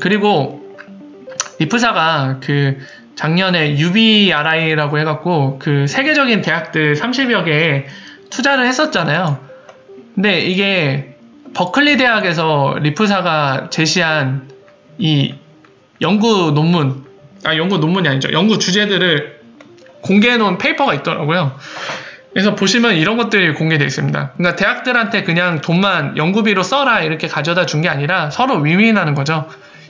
그리고 리프사가 그 작년에 UBRI라고 해갖고 그 세계적인 대학들 30여 개에 투자를 했었잖아요. 근데 이게 버클리 대학에서 리프사가 제시한 이 연구 논문, 아, 연구 논문이 아니죠. 연구 주제들을 공개해 놓은 페이퍼가 있더라고요. 그래서 보시면 이런 것들이 공개되어 있습니다. 그러니까 대학들한테 그냥 돈만 연구비로 써라 이렇게 가져다 준 게 아니라 서로 윈윈하는 거죠.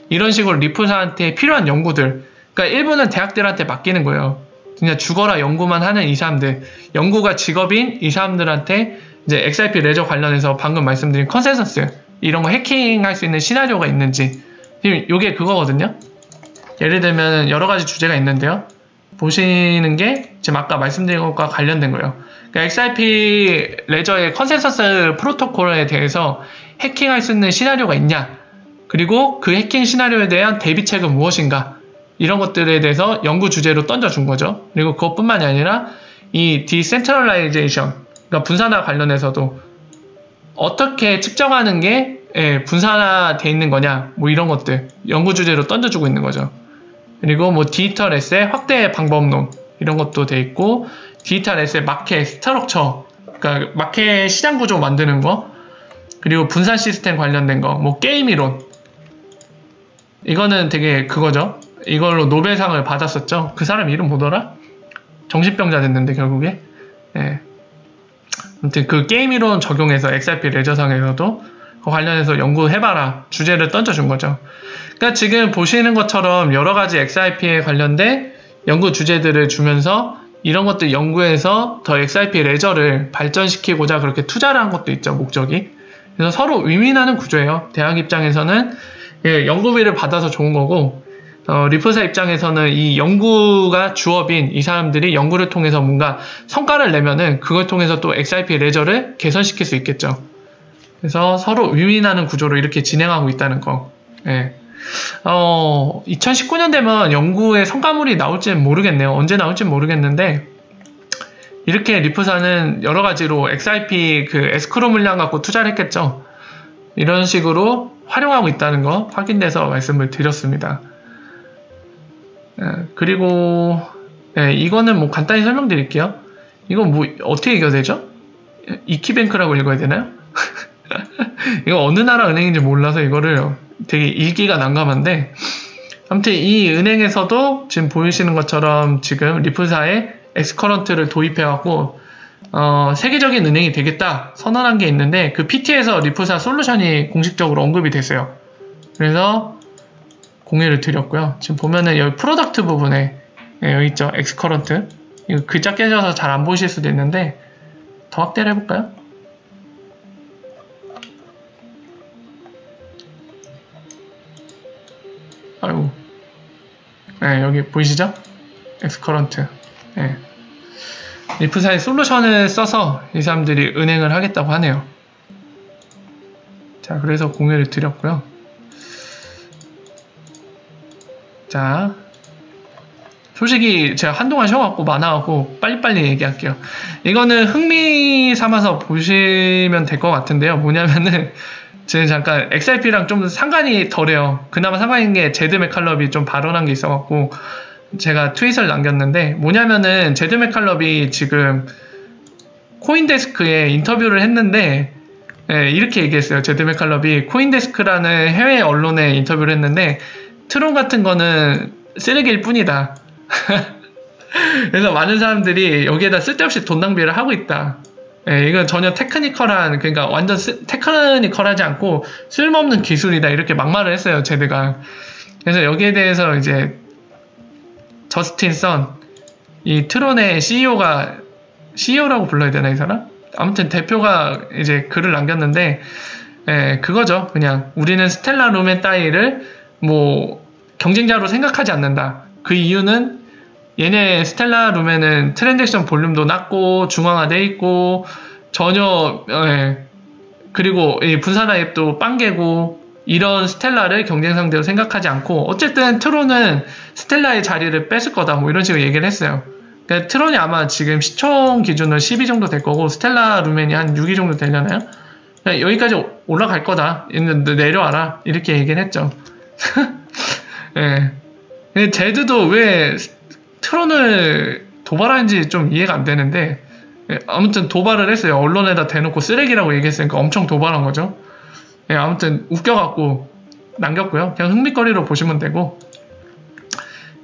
이런 식으로 리프사한테 필요한 연구들. 그러니까 일부는 대학들한테 맡기는 거예요. 그냥 죽어라 연구만 하는 이 사람들. 연구가 직업인 이 사람들한테 이제 XRP 레저 관련해서 방금 말씀드린 컨센서스 이런 거 해킹할 수 있는 시나리오가 있는지 지금 이게 그거거든요. 예를 들면 여러 가지 주제가 있는데요. 보시는 게 지금 아까 말씀드린 것과 관련된 거예요. 그러니까 XRP 레저의 컨센서스 프로토콜에 대해서 해킹할 수 있는 시나리오가 있냐? 그리고 그 해킹 시나리오에 대한 대비책은 무엇인가? 이런 것들에 대해서 연구 주제로 던져준 거죠. 그리고 그것뿐만이 아니라 이 디센트럴라이제이션, 그러니까 분산화 관련해서도 어떻게 측정하는 게 예, 분산화 돼 있는 거냐, 뭐 이런 것들 연구 주제로 던져주고 있는 거죠. 그리고 뭐 디지털 에셋 확대 방법론 이런 것도 돼 있고 디지털 에셋 마켓 스트럭처 그러니까 마켓 시장 구조 만드는 거 그리고 분산 시스템 관련된 거 뭐 게임 이론 이거는 되게 그거죠 이걸로 노벨상을 받았었죠 그 사람 이름 뭐더라 정신병자 됐는데 결국에 예. 아무튼 그 게임 이론 적용해서 XRP 레저상에서도 그 관련해서 연구해봐라 주제를 던져준 거죠 그러니까 지금 보시는 것처럼 여러 가지 XRP에 관련된 연구 주제들을 주면서 이런 것들 연구해서 더 XRP 레저를 발전시키고자 그렇게 투자를 한 것도 있죠, 목적이. 그래서 서로 윈윈하는 구조예요. 대학 입장에서는 예, 연구비를 받아서 좋은 거고, 어, 리프사 입장에서는 이 연구가 주업인 이 사람들이 연구를 통해서 뭔가 성과를 내면은 그걸 통해서 또 XRP 레저를 개선시킬 수 있겠죠. 그래서 서로 윈윈하는 구조로 이렇게 진행하고 있다는 거. 예. 어, 2019년 되면 연구의 성과물이 나올지는 모르겠네요. 언제 나올지는 모르겠는데, 이렇게 리프사는 여러 가지로 XIP 그 에스크로 물량 갖고 투자를 했겠죠. 이런 식으로 활용하고 있다는 거 확인돼서 말씀을 드렸습니다. 예, 그리고 예, 이거는 뭐 간단히 설명드릴게요. 이건 뭐 어떻게 읽어야 되죠? 이키뱅크라고 읽어야 되나요? 이거 어느 나라 은행인지 몰라서 이거를 되게 읽기가 난감한데 아무튼 이 은행에서도 지금 보이시는 것처럼 지금 리프사에 엑스커런트를 도입해갖고 어, 세계적인 은행이 되겠다 선언한 게 있는데 그 PT에서 리프사 솔루션이 공식적으로 언급이 됐어요. 그래서 공유를 드렸고요. 지금 보면은 여기 프로덕트 부분에 예, 여기 있죠. 엑스커런트 이거 글자 깨져서 잘 안 보이실 수도 있는데 더 확대를 해볼까요? 아이고. 네, 여기 보이시죠? 엑스커런트. 네. 리프사의 솔루션을 써서 이 사람들이 은행을 하겠다고 하네요. 자, 그래서 공유를 드렸고요. 자, 솔직히 제가 한동안 쉬어갖고 많아갖고 빨리빨리 얘기할게요. 이거는 흥미 삼아서 보시면 될 것 같은데요. 뭐냐면은 지금 잠깐 XRP랑 좀 상관이 덜해요. 그나마 상관인 게 제드 맥칼럽이 좀 발언한 게 있어갖고 제가 트윗을 남겼는데 뭐냐면은 제드 맥칼럽이 지금 코인데스크에 인터뷰를 했는데 네, 이렇게 얘기했어요. 제드 맥칼럽이 코인데스크라는 해외 언론에 인터뷰를 했는데 트론 같은 거는 쓰레기일 뿐이다. 그래서 많은 사람들이 여기에다 쓸데없이 돈 낭비를 하고 있다. 예, 이건 전혀 테크니컬한 그러니까 완전 스, 테크니컬하지 않고 쓸모없는 기술이다 이렇게 막말을 했어요 제드가 그래서 여기에 대해서 이제 저스틴 선 이 트론의 CEO가 CEO라고 불러야 되나 이 사람? 아무튼 대표가 이제 글을 남겼는데 예, 그거죠. 그냥 우리는 스텔라 루멘 따위를 뭐 경쟁자로 생각하지 않는다. 그 이유는 얘네 스텔라 룸에는 트랜잭션 볼륨도 낮고 중앙화돼 있고 전혀 예, 그리고 이 분산화 앱도 빵개고 이런 스텔라를 경쟁 상대로 생각하지 않고 어쨌든 트론은 스텔라의 자리를 뺏을 거다 뭐 이런 식으로 얘기를 했어요. 그러니까 트론이 아마 지금 시총 기준으로 10위 정도 될 거고 스텔라 루멘이 한 6위 정도 되려나요? 그러니까 여기까지 올라갈 거다. 내려와라 이렇게 얘기를 했죠. 예. 근데 제드도 왜 트론을 도발하는지 좀 이해가 안 되는데 예, 아무튼 도발을 했어요. 언론에다 대놓고 쓰레기라고 얘기했으니까 엄청 도발한 거죠. 예, 아무튼 웃겨갖고 남겼고요. 그냥 흥미거리로 보시면 되고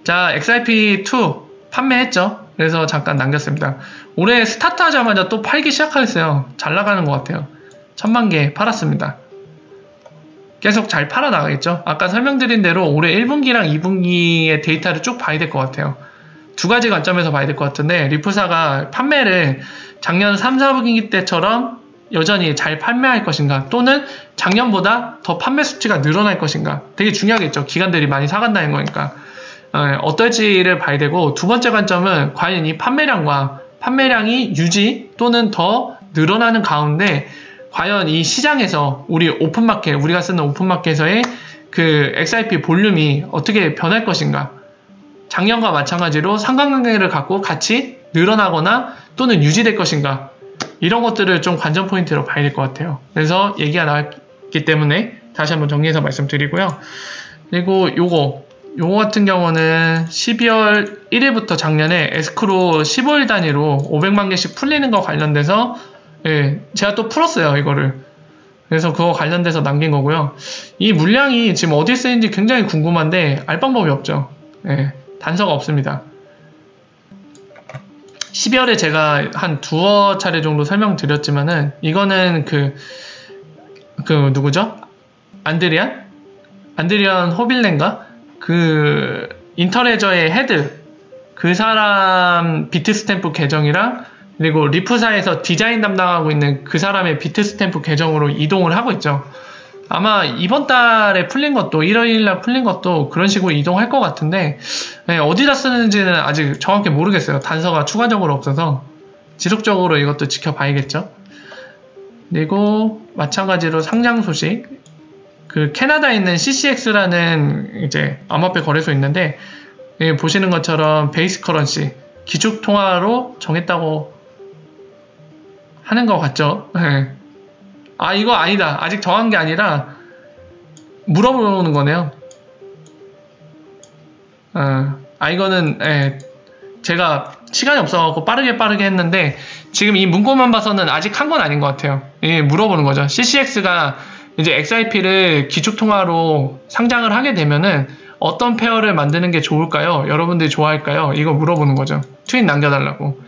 자 XIP2 판매했죠. 그래서 잠깐 남겼습니다. 올해 스타트 하자마자 또 팔기 시작했어요. 잘 나가는 것 같아요. 천만 개 팔았습니다. 계속 잘 팔아 나가겠죠. 아까 설명드린 대로 올해 1분기랑 2분기의 데이터를 쭉 봐야 될 것 같아요. 두 가지 관점에서 봐야 될 것 같은데 리프사가 판매를 작년 3, 4분기 때처럼 여전히 잘 판매할 것인가? 또는 작년보다 더 판매 수치가 늘어날 것인가? 되게 중요하겠죠. 기관들이 많이 사간다는 거니까. 어, 어떨지를 봐야 되고 두 번째 관점은 과연 이 판매량과 판매량이 유지 또는 더 늘어나는 가운데 과연 이 시장에서 우리 오픈마켓 우리가 쓰는 오픈마켓에서의 그 XIP 볼륨이 어떻게 변할 것인가? 작년과 마찬가지로 상관관계를 갖고 같이 늘어나거나 또는 유지될 것인가 이런 것들을 좀 관전 포인트로 봐야 될 것 같아요. 그래서 얘기가 나왔기 때문에 다시 한번 정리해서 말씀드리고요. 그리고 요거 요거 같은 경우는 12월 1일부터 작년에 에스크로 15일 단위로 500만 개씩 풀리는 거 관련돼서 예, 제가 또 풀었어요 이거를 그래서 그거 관련돼서 남긴 거고요 이 물량이 지금 어디에 쓰이는지 굉장히 궁금한데 알 방법이 없죠 예, 단서가 없습니다 12월에 제가 한 두어 차례 정도 설명드렸지만은 이거는 그, 그 누구죠? 안드리안? 안드리안 호빌렌가? 그 인터레저의 헤드 그 사람 비트 스탬프 계정이랑 그리고 리프사에서 디자인 담당하고 있는 그 사람의 비트 스탬프 계정으로 이동을 하고 있죠. 아마 이번 달에 풀린 것도 1월 1일 날 풀린 것도 그런 식으로 이동할 것 같은데 네, 어디다 쓰는지는 아직 정확히 모르겠어요. 단서가 추가적으로 없어서 지속적으로 이것도 지켜봐야겠죠. 그리고 마찬가지로 상장 소식 그 캐나다에 있는 CCX라는 이제 암호화폐 거래소 있는데 예, 보시는 것처럼 베이스 커런시 기축 통화로 정했다고 하는 것 같죠. 예. 아 이거 아니다. 아직 정한 게 아니라 물어보는 거네요. 어, 아 이거는 예, 제가 시간이 없어갖고 빠르게 빠르게 했는데 지금 이 문구만 봐서는 아직 한 건 아닌 것 같아요. 예, 물어보는 거죠. CCX가 이제 XIP를 기축통화로 상장을 하게 되면은 어떤 페어를 만드는 게 좋을까요? 여러분들이 좋아할까요? 이거 물어보는 거죠. 트윗 남겨달라고.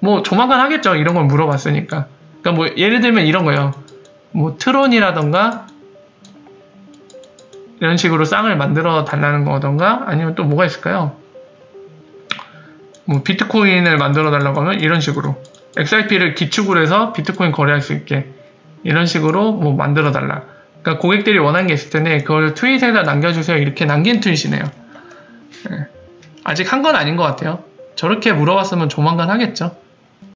뭐 조만간 하겠죠. 이런 걸 물어봤으니까. 그러니까 뭐 예를 들면 이런 거예요. 뭐 트론이라던가 이런 식으로 쌍을 만들어 달라는 거던가 아니면 또 뭐가 있을까요? 뭐 비트코인을 만들어 달라고 하면 이런 식으로 XRP를 기축으로 해서 비트코인 거래할 수 있게 이런 식으로 뭐 만들어 달라. 그러니까 고객들이 원하는 게 있을 텐데 그걸 트윗에다 남겨주세요 이렇게 남긴 트윗이네요. 네. 아직 한 건 아닌 것 같아요. 저렇게 물어봤으면 조만간 하겠죠.